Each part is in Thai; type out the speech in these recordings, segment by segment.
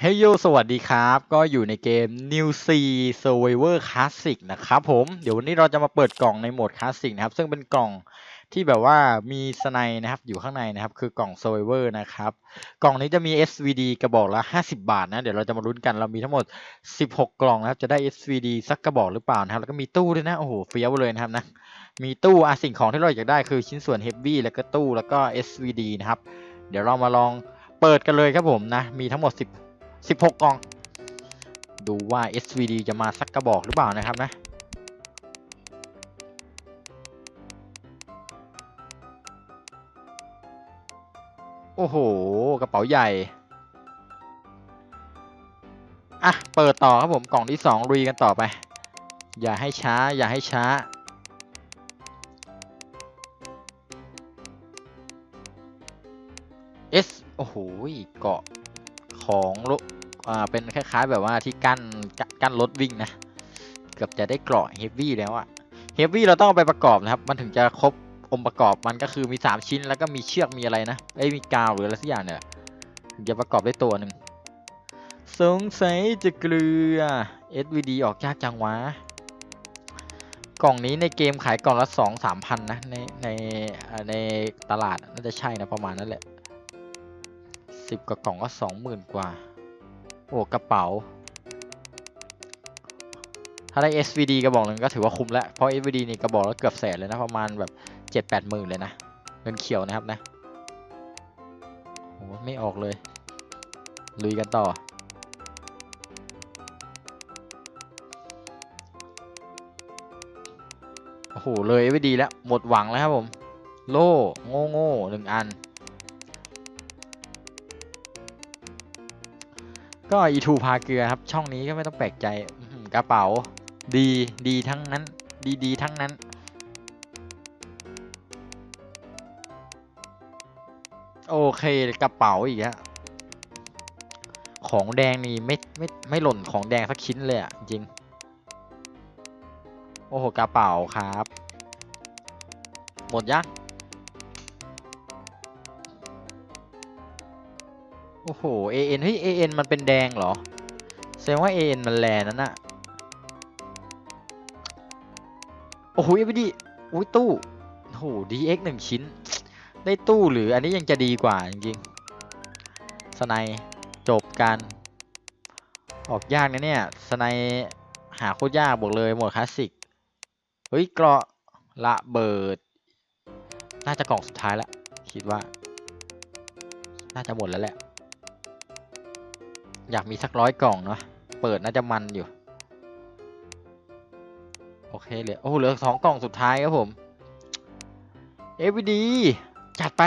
เฮ้ยโยสวัสดีครับ ก็อยู่ในเกม New Sea Survivor Classic นะครับผม เดี๋ยววันนี้เราจะมาเปิดกล่องในโหมด Classic นะครับ ซึ่งเป็นกล่องที่แบบว่ามีสไนนะครับ อยู่ข้างในนะครับ คือกล่อง Survivor นะครับ กล่องนี้จะมี SVD กระบอกละ 50 บาทนะ เดี๋ยวเราจะมาลุ้นกัน เรามีทั้งหมด 16 กล่องนะครับ จะได้ SVD สักกระบอกหรือเปล่านะครับ แล้วก็มีตู้ด้วยนะ โอ้โห เฟี้ยวเลยนะครับนะ มีตู้อะสิ่งของที่เราอยากได้คือชิ้นส่วน Heavy แล้วก็ตู้ แล้วก็ SVD นะครับ เดี๋ยวเรามาลองเปิดกันเลยครับผมนะ มีทั้งหมด 10 16 กล่อง ดูว่า SVD จะมาสักกระบอกหรือเปล่านะครับนะ โอ้โห กระเป๋าใหญ่ อะ เปิดต่อครับผม กล่องที่สองลุยกันต่อไป อย่าให้ช้า อย่าให้ช้า S โอ้โหเกาะของ อ่าเป็นคล้ายๆ แบบว่าที่กั้นกั้นรถวิ่งนะ เกือบจะได้เกราะเฮฟวี่แล้วอะเฮฟวี่เราต้องเอาไปประกอบนะครับ มันถึงจะครบองค์ประกอบมันก็คือมี 3 ชิ้นแล้วก็มีเชือกมีอะไรนะไอ้มีกาวหรืออะไรสักอย่างเนี่ยถึงจะประกอบได้ตัวหนึ่งสงสัยจะเกลือ SVD ออกยากจังวะ กล่องนี้ในเกมขายกล่องละสองสามพันนะในในในตลาดน่าจะใช่นะประมาณนั้นแหละสิบกว่ากล่องก็สองหมื่นกว่า โอ้กระเป๋า ถ้าได้ SVD กระบอกหนึ่งก็ถือว่าคุ้มแล้ว เพราะ SVD นี่กระบอกแล้วเกือบแสนเลยนะ ประมาณแบบเจ็ดแปดหมื่นเลยนะ เงินเขียวนะครับนะโอ้ไม่ออกเลย ลุยกันต่อโอ้โหเลย SVD แล้ว หมดหวังแล้วครับผม โล่ โง่โง่หนึ่งอัน ก็อีทูพาเกลือครับ ช่องนี้ก็ไม่ต้องแปลกใจกระเป๋า ดีดีทั้งนั้น ดีดีทั้งนั้น โอเคกระเป๋าอีกฮะของแดงนี่ไม่ไม่ไม่หล่นของแดงสักชิ้นเลยอะจริง โอ้โหกระเป๋าครับ หมดยัง โอ้โห AN เฮ้ย AN มันเป็นแดงเหรอ แสดงว่า AN มันแลนั่นน่ะโอ้โหเอฟดีอุ้ยตู้ โอ้โห DX หนึ่งชิ้น ได้ตู้หรืออันนี้ยังจะดีกว่าจริงๆสไนจบกันออกยากนะเนี่ยสไนหาโคตรยากบอกเลยหมดคลาสสิก เฮ้ยเกราะระเบิด น่าจะกล่องสุดท้ายแล้วคิดว่า น่าจะหมดแล้วแหละ อยากมีสักร้อยกล่องเนาะเปิดน่าจะมันอยู่ โอเคเหลือโอ้เหลือสองกล่องสุดท้ายครับผม FVD จัดไป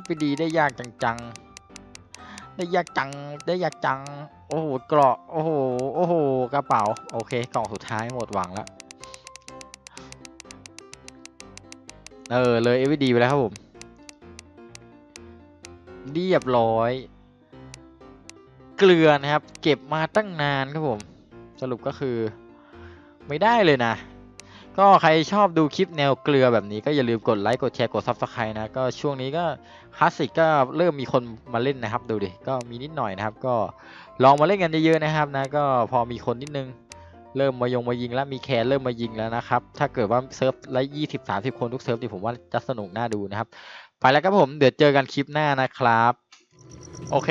FVD ได้ยากจังๆ ได้ยากจังได้ยากจัง โอ้โหกราะโอ้โหโอ้โหกระเป๋า โอเคกล่องสุดท้ายหมดหวังแล้วเออเลย FVD ไปแล้วครับผม เรียบร้อย เกลือนะครับ เก็บมาตั้งนานครับผม สรุปก็คือ ไม่ได้เลยนะ ก็ใครชอบดูคลิปแนวเกลือแบบนี้ก็อย่าลืมกดไลค์กดแชร์กด Subscribe นะ ก็ช่วงนี้ก็คลาสสิกก็เริ่มมีคนมาเล่นนะครับ ดูดิ ก็มีนิดหน่อยนะครับ ก็ลองมาเล่นกันเยอะๆนะครับนะ ก็พอมีคนนิดนึง เริ่มมายงมายิงแล้วมีแคนเริ่มมายิงแล้วนะครับ ถ้าเกิดว่าเซิร์ฟละยี่สิบสามสิบคนทุกเซิร์ฟที่ผมว่าจะสนุกน่าดูนะครับ ไปแล้วครับผมเดี๋ยวเจอกันคลิปหน้านะครับ โอเค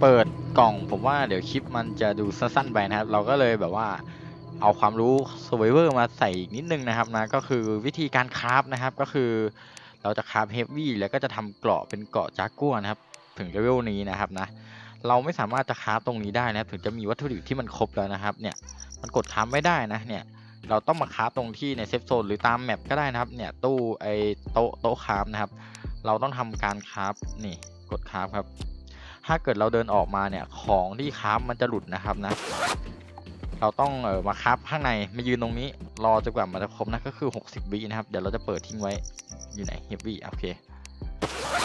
เปิดกล่องผมว่าเดี๋ยวคลิปมันจะดูสั้นๆไปนะครับ เราก็เลยแบบว่าเอาความรู้ Survivor มาใส่อีกนิดนึงนะครับนะก็คือวิธีการคราฟนะครับก็คือ เราจะคราฟเฮฟวี่แล้วก็จะทำเกราะเป็นเกราะจากกัวนะครับ ถึงเลเวลนี้นะครับนะเราไม่สามารถจะคราฟตรงนี้ได้นะครับถึงจะมีวัตถุดิบที่มันครบแล้วนะครับเนี่ย มันกดคราฟไม่ได้นะเนี่ยเราต้องมาคราตรงที่ในเซฟโซนหรือตามแมปก็ได้นะครับเนี่ยตู้ไอโต๊ะโต๊ะครานะครับ เราต้องทำการครานี่กดคราครับ ถ้าเกิดเราเดินออกมาเนี่ยของที่ครามันจะหลุดนะครับนะ เราต้องเออมาคราข้างในมายืนตรงนี้รอจนกว่ามันจะครบนะก็คือ 60วินะครับเดี๋ยวเราจะเปิดทิ้งไว้อยู่ไหนเฮฟวี่โอเค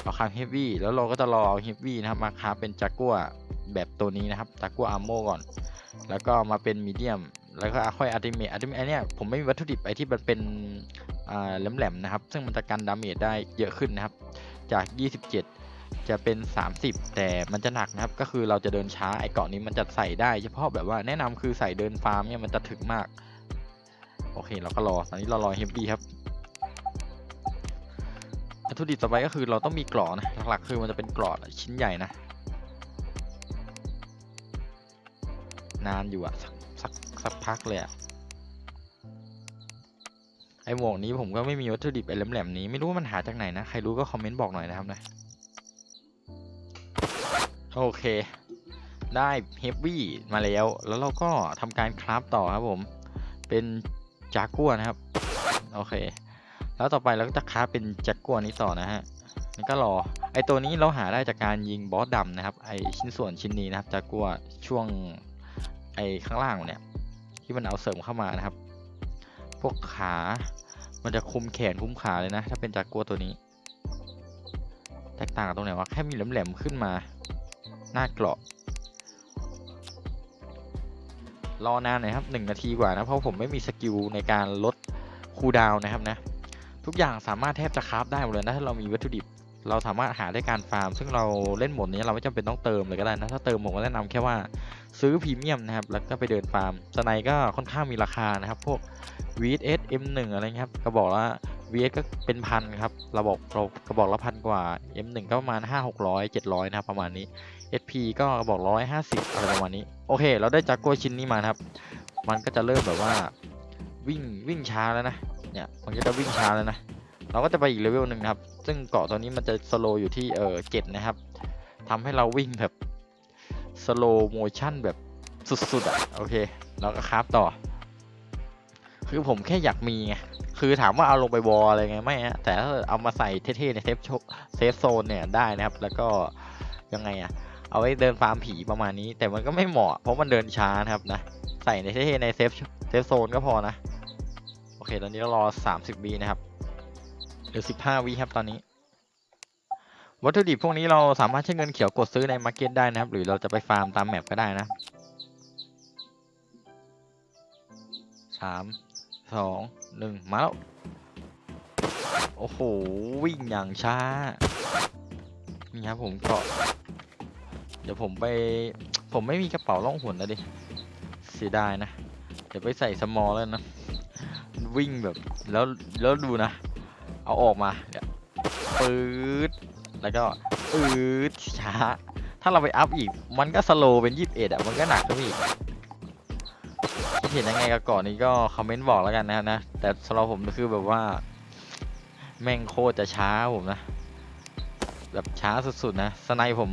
เราคราเฮฟวี่แล้วเราก็จะรอเอาเฮฟวี่นะครับมาคราเป็นจากัวแบบตัวนี้นะครับจากัวอาร์โมก่อน แล้วก็มาเป็นมีเดียม แล้วก็ค่อยอัลติเมทอัลติเมทอันเนี้ยผมไม่มีวัตถุดิบไอที่มันเป็นแหลมๆนะครับ ซึ่งมันจะกันดาเมจได้เยอะขึ้นนะครับ จาก 27 จะเป็น 30 แต่มันจะหนักนะครับ ก็คือเราจะเดินช้าไอ้เกาะนี้มันจะใส่ได้ เฉพาะแบบว่าแนะนำคือใส่เดินฟาร์มเนี่ยมันจะถึกมาก โอเคเราก็รอ ตอนนี้เรารอเฮฟบี้ครับวัตถุดิบต่อไปก็คือเราต้องมีกรอนะ หลักๆคือมันจะเป็นกรอชิ้นใหญ่นะ นานอยู่อะสักสักสักพักเลยอะไอหมวกนี้ผมก็ไม่มีวัตถุดิบไอแหลมๆนี้ไม่รู้ว่ามันหาจากไหนนะ ใครรู้ก็คอมเมนต์บอกหน่อยนะครับนะ โอเค ได้เฮฟวี่มาแล้ว แล้วเราก็ทำการคราฟต่อครับผม เป็นจากัวนะครับ โอเค แล้วต่อไปเราก็จะคราฟเป็นจากัวนี้ต่อนะฮะนี่ก็รอ ไอตัวนี้เราหาได้จากการยิงบอสดำนะครับ ไอชิ้นส่วนชิ้นนี้นะครับจากัวช่วง ข้างล่างเนี่ยที่มันเอาเสริมเข้ามานะครับ พวกขา มันจะคุมแขนคุมขาเลยนะ ถ้าเป็นจากกัวตัวนี้ แตกต่างกับตรงไหนวะแค่มีแหลมๆขึ้นมา หน้าเกราะรอนานหน่อยครับหนึ่งนาทีกว่านะ เพราะผมไม่มีสกิลในการลดคูลดาวน์นะครับนะ ทุกอย่างสามารถแทบจะคราฟได้หมดเลยนะ ถ้าเรามีวัตถุดิบ เราสามารถหาได้การฟาร์ม ซึ่งเราเล่นหมดนี้เราไม่จำเป็นต้องเติมเลยก็ได้นะ ถ้าเติมผมก็แนะนำแค่ว่า ซื้อพรีเมียมนะครับ แล้วก็ไปเดินฟาร์มสไนก็ค่อนข้างมีราคานะครับ พวก VS M1 อะไรเงี้ยครับกระบอกละ VS ก็เป็นพันครับระบบเรากระบอกละพันกว่า M1 ก็ประมาณ 5 600 700 นะครับ ประมาณนี้ SP ก็กระบอก 150อะไรประมาณนี้ โอเค เราได้จากกัวชิ้นนี้มานะครับ มันก็จะเริ่มแบบว่าวิ่งวิ่งช้าแล้วนะ เนี่ย มันก็จะวิ่งช้าแล้วนะ เราก็จะไปอีกเลเวลหนึ่งครับ ซึ่งเกาะตัวนี้มันจะสโลอยู่ที่เออเจ็ดนะครับทำให้เราวิ่งแบบ สโลโมชั่นแบบสุดๆอะโอเคเราก็คราฟต่อ คือผมแค่อยากมีไงคือถามว่าเอาลงไปวอลอะไรไงไม่ฮะแต่ถ้าเอามาใส่เท่ๆในเซฟโชเซฟโซนเนี่ยได้นะครับ แล้วก็ยังไงอะเอาไว้เดินฟาร์มผีประมาณนี้ แต่มันก็ไม่เหมาะ เพราะมันเดินช้านะครับนะ ใส่ในเท่ๆในเซฟเซฟโซนก็พอนะ โอเค ตอนนี้เรารอ 30วินะครับ หรือ 15วิครับตอนนี้ วัตถุดิบพวกนี้เราสามารถใช้เงินเขียวกดซื้อในมาร์เก็ตได้นะครับ หรือเราจะไปฟาร์มตามแมปก็ได้นะสามสองหนึ่งมาแล้วโอ้โห วิ่งอย่างช้า นี่ครับผมเกาะเดี๋ยวผมไป ผมไม่มีกระเป๋าล่องหนนะดิ เสียดายนะ เดี๋ยวไปใส่สมอลแล้วนะ วิ่งแบบ แล้ว แล้วดูนะ เอาออกมา เดี๋ยวปื๊ด แล้วก็ปื๊ดช้า ถ้าเราไปอัพอีก มันก็สโลว์เป็นยี่สิบเอ็ดอะ มันก็หนักขึ้นอีกคิดเห็นยังไงกับก่อนนี้ก็คอมเมนต์บอกแล้วกันนะนะ แต่สำหรับผมคือแบบว่า แม่งโคตรจะช้าผมนะ แบบช้าสุดๆนะ สไนป์ผม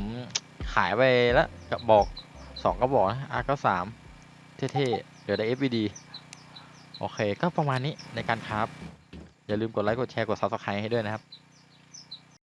ขายไปแล้วกระบอกสองกระบอกนะอาร์ก็สามเท่ๆ เดี๋ยวได้ FVD โอเค ก็ประมาณนี้ในการครับ อย่าลืมกดไลค์ กดแชร์ กด Subscribe ให้ด้วยนะครับ